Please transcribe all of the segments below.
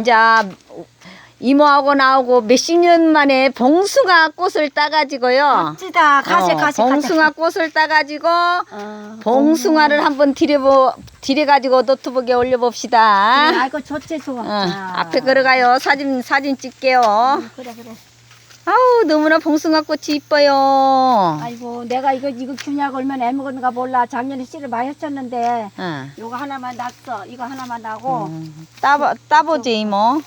이제 이모하고 나오고 몇십 년 만에 봉숭아 꽃을 따가지고요. 멋지다. 가시 어, 가시 봉숭아 꽃을 따가지고 어, 봉숭아를 한번 들여보 들여가지고 노트북에 올려봅시다. 아이고 좋지 좋아. 어, 앞에 걸어가요. 사진 사진 찍게요. 그래 그래. 아우 너무나 봉숭아 꽃이 이뻐요. 아이고 내가 이거 이거 균약 얼마나 애먹었는가 몰라. 작년에 씨를 많이 했었는데 응. 요거 하나만 났어. 이거 하나만 나고 음, 따보 따보지 이모.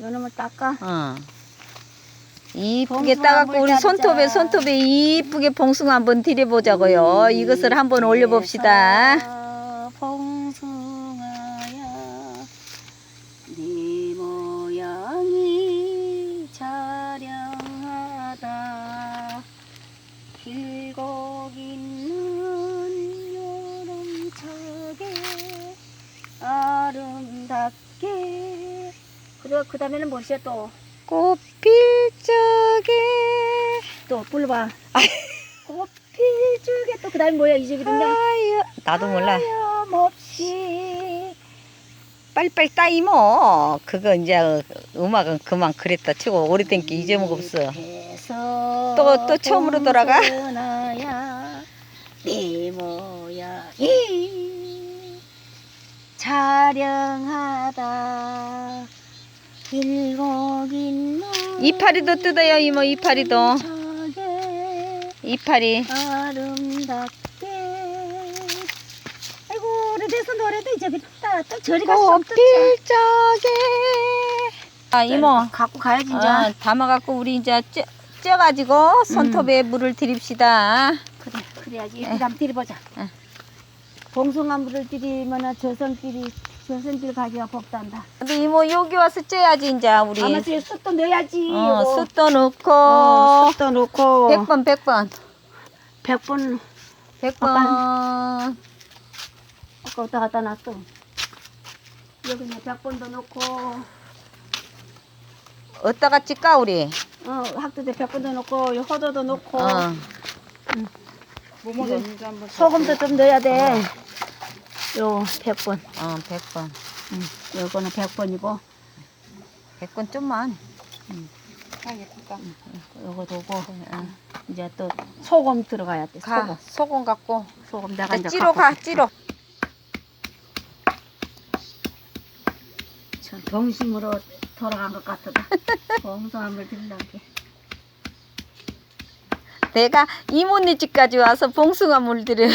요 놈을 닦아. 어. 이쁘게 봉숭아 따갖고 우리 손톱에 짠. 손톱에 이쁘게 봉숭아 한번 들여보자고요. 이것을 한번 올려봅시다. 그래서 봉숭아 그래 그 다음에는 뭐시야 또또 꽃필 적에 불러봐 꽃필 줄게 또그 다음에 뭐야 이 하여 나도 몰라. 하염없이 빨리빨리 따 이모. 그거 이제 음악은 그만 그랬다 치고 오래된 게 잊어먹었어. 또- 또 처음으로 돌아가? 네 모양이 자령하다 이파리도 뜯어요 이모 이파리도. 이파리. 아름답게 아이고 오래돼서 노래도 잊어버렸다 또 저리 갈수 없다 꽃필 적에. 아 이모. 갖고 가야지 이제 아, 담아갖고 우리 이제 쪄, 쪄가지고 손톱에 물을 들입시다. 그래 그래야지 이렇게 한번 들이보자 응. 봉숭아 물을 들이면은 저선끼리 저선길 가기가 복단다. 근데 이모 여기 와서 쪄야지 이제 우리. 아마 저기 숯도 넣어야지 어, 이거. 숯도 넣고. 어, 숯도 넣고. 백번 백번. 백번. 백번. 아까 어디다 갖다 놨어. 여기 뭐 백번도 넣고. 어디다가 찔까 우리? 어 학도대 백번도 넣고 요 호도도 넣고. 어. 이거 소금도 좀 넣어야 돼 요 백번 어, 백번 응. 요거는 백번이고 백번 좀만. 요거 두고 응. 이제 또 소금 들어가야 돼 가. 소금 소금 갖고. 소금 내가 이제 찌로 갖고 가. 찌로. 참 동심으로 돌아간 것 같다 봉숭아물 들린다는 게 내가 이모네 집까지 와서 봉숭아 물들여.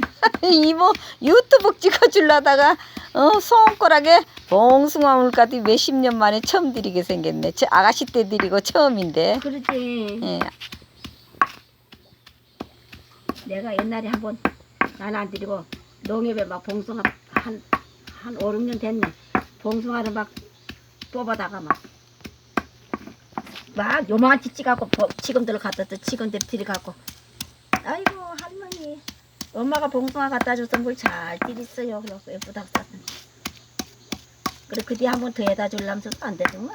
이모 유튜브 찍어주려다가 어, 손가락에 봉숭아 물까지 몇십 년 만에 처음 드리게 생겼네. 저 아가씨 때 드리고 처음인데. 그러지 예. 내가 옛날에 한번 나는 안 드리고 농협에 막 봉숭아 한, 한 5, 6년 됐네. 봉숭아를 막 뽑아다가 막, 막 요만치 찌갖고 지금들 갖다 또 지금들 들이갖고. 아이고. 엄마가 봉숭아 갖다 줘서 물잘 띠렸어요. 그래서 예쁘다고 쌌는데. 그래, 그 뒤에 한 번 더 해다 줄라면서 안 되더만.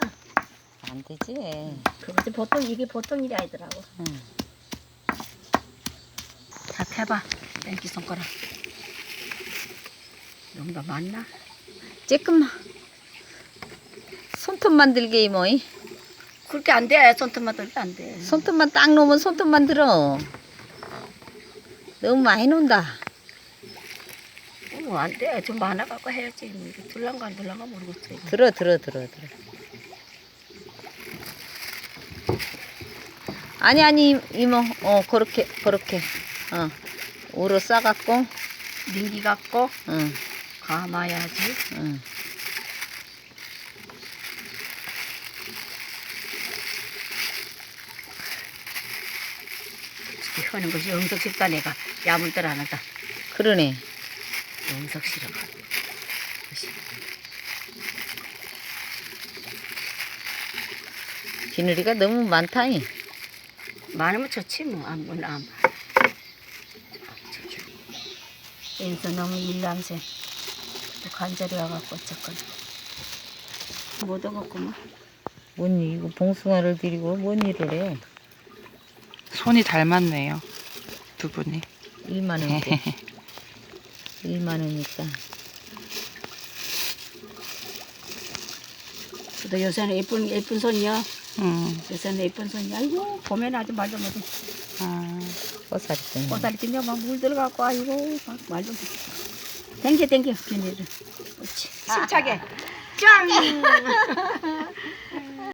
안 되지. 그것이 보통, 이게 보통 일이 아니더라고. 응. 다 패봐. 땡기 손가락. 너무 더 많나? 조금만. 손톱 만 들게 이모이. 그렇게 안 돼. 손톱만 들게 안 돼. 손톱만 딱 놓으면 손톱만 들어. 너무 많이 논다. 어, 안 돼. 좀 많아 갖고 해야지. 들랑가 안 들랑가 모르겠어. 이거. 들어 들어 들어 들어. 아니 아니 이모 어 그렇게 그렇게 어 우로 싸갖고 민기 갖고 응 감아야지. 응. 이렇게 하는 것이 싶다 내가. 야물들 안 한다. 그러네. 싫어. 비늘이가 너무 많다니. 많으면 좋지 뭐. 안 뭐, 안. 여기서 너무 일남새. 또 관절이 와갖고 어쨌건. 못 얻었구만. 뭔 이거 봉숭아를 드리고 뭔 일을 해? 손이 닮았네요. 두 분이. 일만 원인데. 일만 원이니까. 또 요새는 예쁜 예쁜 손이요. 음. 요새는 예쁜 손이. 아이고 봄에는 아주 말도 못해. 아. 보살이 좀. 고사리 뛰며 막물 들어가고 아이고 막 말도 못해. 땡겨 땡겨 비닐을. 그렇지. 힘차게. 짱.